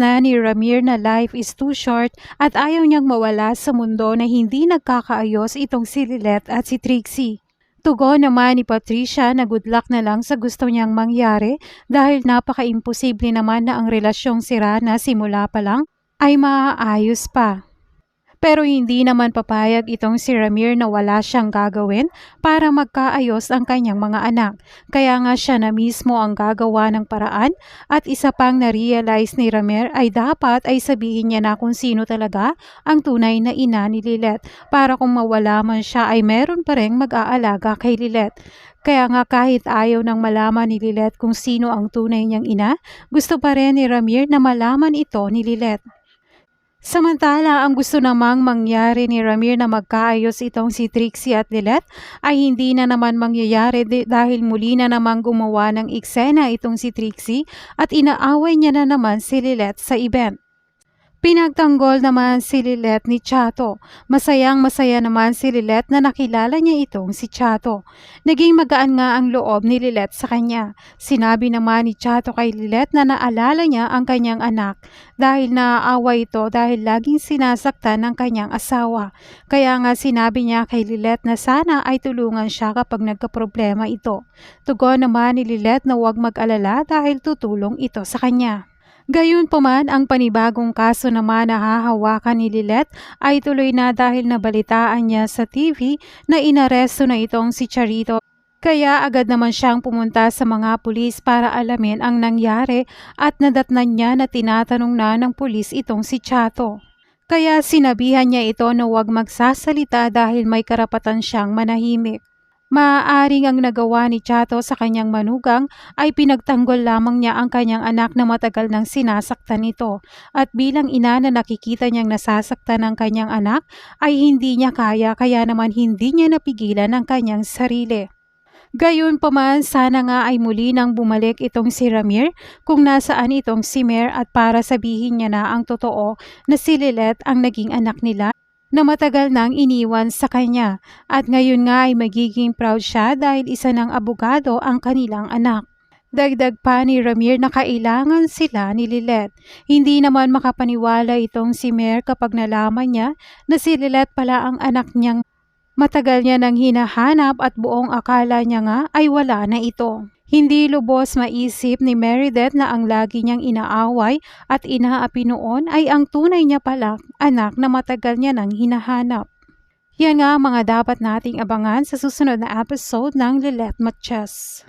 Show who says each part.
Speaker 1: na ni Ramir na life is too short at ayaw niyang mawala sa mundo na hindi nagkakaayos itong si Lilet at si Trixie. Tugon naman ni Patricia na good luck na lang sa gusto niyang mangyari dahil napaka-imposible naman na ang relasyong sira na simula pa lang ay maaayos pa. Pero hindi naman papayag itong si Ramir na wala siyang gagawin para magkaayos ang kanyang mga anak. Kaya nga siya na mismo ang gagawa ng paraan at isa pang na-realize ni Ramir ay dapat ay sabihin niya na kung sino talaga ang tunay na ina ni Lilet para kung mawala man siya ay meron pa rin mag-aalaga kay Lilet. Kaya nga kahit ayaw nang malaman ni Lilet kung sino ang tunay niyang ina, gusto pa rin ni Ramir na malaman ito ni Lilet. Samantala, ang gusto namang mangyari ni Ramir na magkaayos itong si Trixie at Lilet ay hindi na naman mangyayari dahil muli na namang gumawa ng eksena itong si Trixie at inaaway niya na naman si Lilet sa event. Pinagtanggol naman si Lilet ni Chato. Masayang masaya naman si Lilet na nakilala niya itong si Chato. Naging magaan nga ang loob ni Lilet sa kanya. Sinabi naman ni Chato kay Lilet na naalala niya ang kanyang anak dahil naaawa ito dahil laging sinasaktan ng kanyang asawa. Kaya nga sinabi niya kay Lilet na sana ay tulungan siya kapag nagkaproblema ito. Tugon naman ni Lilet na huwag mag-alala dahil tutulong ito sa kanya. Gayun pa man, ang panibagong kaso naman na hahawakan ni Lilet ay tuloy na dahil nabalitaan niya sa TV na inaresto na itong si Charito. Kaya agad naman siyang pumunta sa mga pulis para alamin ang nangyari at nadatnan niya na tinatanong na ng pulis itong si Chato. Kaya sinabihan niya ito na huwag magsasalita dahil may karapatan siyang manahimik. Maaaring ang nagawa ni Chato sa kanyang manugang ay pinagtanggol lamang niya ang kanyang anak na matagal nang sinasaktan nito at bilang ina na nakikita niyang nasasaktan ang kanyang anak ay hindi niya kaya kaya naman hindi niya napigilan ang kanyang sarili. Gayun pa man, sana nga ay muli nang bumalik itong si Ramir kung nasaan itong si Mer at para sabihin niya na ang totoo na si Lilet ang naging anak nila na matagal nang iniwan sa kanya at ngayon nga ay magiging proud siya dahil isa ng abogado ang kanilang anak. Dagdag pa ni Ramir na kailangan sila ni Lilet. Hindi naman makapaniwala itong si Mer kapag nalaman niya na si Lilet pala ang anak niyang matagal niya nang hinahanap at buong akala niya nga ay wala na ito. Hindi lubos maisip ni Meredith na ang lagi niyang inaaway at inaapi noon ay ang tunay niya palang anak na matagal niya nang hinahanap. Yan nga ang mga dapat nating abangan sa susunod na episode ng Lilet Matches.